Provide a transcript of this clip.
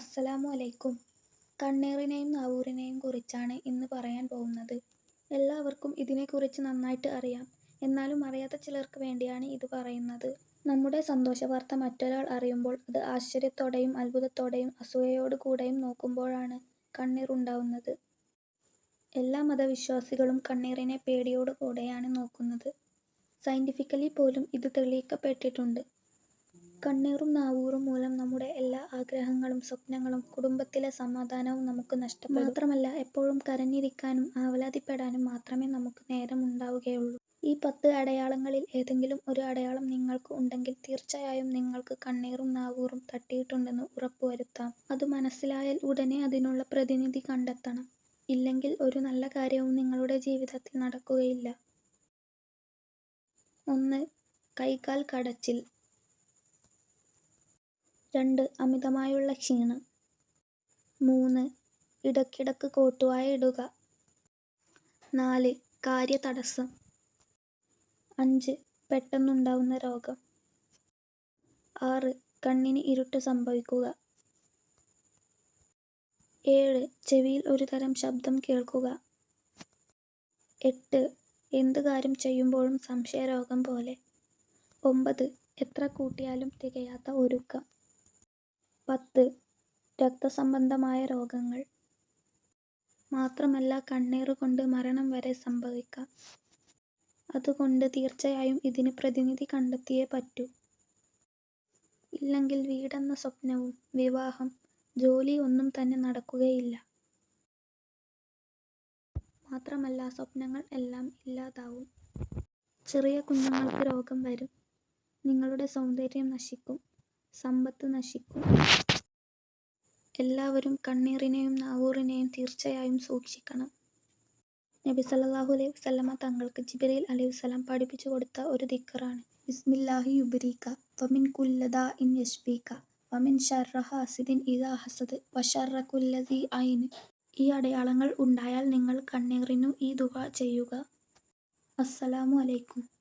അസ്സലാമു അലൈക്കും കണ്ണേറിനെയും നാവൂറിനെയും കുറിച്ചാണ് ഇന്ന് പറയാൻ പോകുന്നത്. എല്ലാവർക്കും ഇതിനെക്കുറിച്ച് നന്നായിട്ട് അറിയാം. എന്നാലും അറിയാത്ത ചിലർക്ക് വേണ്ടിയാണ് ഇത് പറയുന്നത്. നമ്മുടെ സന്തോഷ വാർത്ത മറ്റൊരാൾ അറിയുമ്പോൾ അത് ആശ്ചര്യത്തോടെയും അത്ഭുതത്തോടെയും അസൂയയോട് കൂടെയും നോക്കുമ്പോഴാണ് കണ്ണീർ ഉണ്ടാവുന്നത്. എല്ലാ മതവിശ്വാസികളും കണ്ണീറിനെ പേടിയോട് കൂടെയാണ് നോക്കുന്നത്. സയന്റിഫിക്കലി പോലും ഇത് തെളിയിക്കപ്പെട്ടിട്ടുണ്ട്. കണ്ണീറും നാവൂറും മൂലം നമ്മുടെ എല്ലാ ആഗ്രഹങ്ങളും സ്വപ്നങ്ങളും കുടുംബത്തിലെ സമാധാനവും നമുക്ക് നഷ്ടപ്പെടും. മാത്രമല്ല എപ്പോഴും കരഞ്ഞിരിക്കാനും ആവലാതിപ്പെടാനും മാത്രമേ നമുക്ക് നേരം ഉണ്ടാവുകയുള്ളൂ ഈ പത്ത് അടയാളങ്ങളിൽ ഏതെങ്കിലും ഒരു അടയാളം നിങ്ങൾക്ക് ഉണ്ടെങ്കിൽ തീർച്ചയായും നിങ്ങൾക്ക് കണ്ണീറും നാവൂറും തട്ടിയിട്ടുണ്ടെന്ന് ഉറപ്പുവരുത്താം. അത് മനസ്സിലായാൽ ഉടനെ അതിനുള്ള പ്രതിനിധി കണ്ടെത്തണം. ഇല്ലെങ്കിൽ ഒരു നല്ല കാര്യവും നിങ്ങളുടെ ജീവിതത്തിൽ നടക്കുകയില്ല. ഒന്ന്. കൈകാൽ കടച്ചിൽ. രണ്ട്. അമിതമായുള്ള ക്ഷീണം. മൂന്ന്. ഇടയ്ക്കിടയ്ക്ക് കോട്ടുവായ ഇടുക. നാല്. കാര്യതടസ്സം. അഞ്ച്. പെട്ടെന്നുണ്ടാവുന്ന രോഗം. ആറ്. കണ്ണിന് ഇരുട്ട് സംഭവിക്കുക. ഏഴ്. ചെവിയിൽ ഒരു തരം ശബ്ദം കേൾക്കുക. എട്ട്. എന്ത് കാര്യം ചെയ്യുമ്പോഴും സംശയരോഗം പോലെ. ഒമ്പത്. എത്ര കൂട്ടിയാലും തികയാത്ത ഒരുക്കം. പത്ത്. രക്തസംബന്ധമായ രോഗങ്ങൾ. മാത്രമല്ല കണ്ണീറുകൊണ്ട് മരണം വരെ സംഭവിക്കാം. അതുകൊണ്ട് തീർച്ചയായും ഇതിന് പ്രതിനിധി കണ്ടെത്തിയേ പറ്റൂ. ഇല്ലെങ്കിൽ വീടെന്ന സ്വപ്നവും വിവാഹം, ജോലി ഒന്നും തന്നെ നടക്കുകയില്ല. മാത്രമല്ല സ്വപ്നങ്ങൾ എല്ലാം ഇല്ലാതാവും. ചെറിയ കുഞ്ഞുങ്ങൾക്ക് രോഗം വരും. നിങ്ങളുടെ സൗന്ദര്യം നശിക്കും. സമ്പത്ത് നശിക്കും. എല്ലാവരും കണ്ണീറിനെയും നാവൂറിനെയും തീർച്ചയായും സൂക്ഷിക്കണം. നബി സല്ലാഹു അലൈഹി വസ്ലമ തങ്ങൾക്ക് ജിബിരയിൽ അലൈഹി വസ്ലാം പഠിപ്പിച്ചു കൊടുത്ത ഒരു ദിക്കറാണ് ബിസ്മില്ലാഹി യുബരീക വമിൻ കുല്ലദ ദാഇൻ യശ്ഫീക വമിൻ ശർരി ഹാസിദിൻ ഇദാ ഹസദ് കുല്ലി ഐൻ. ഈ അടയാളങ്ങൾ ഉണ്ടായാൽ നിങ്ങൾ കണ്ണീറിനു ഈ ദുവ ചെയ്യുക. അസ്സലാമു അലൈക്കും.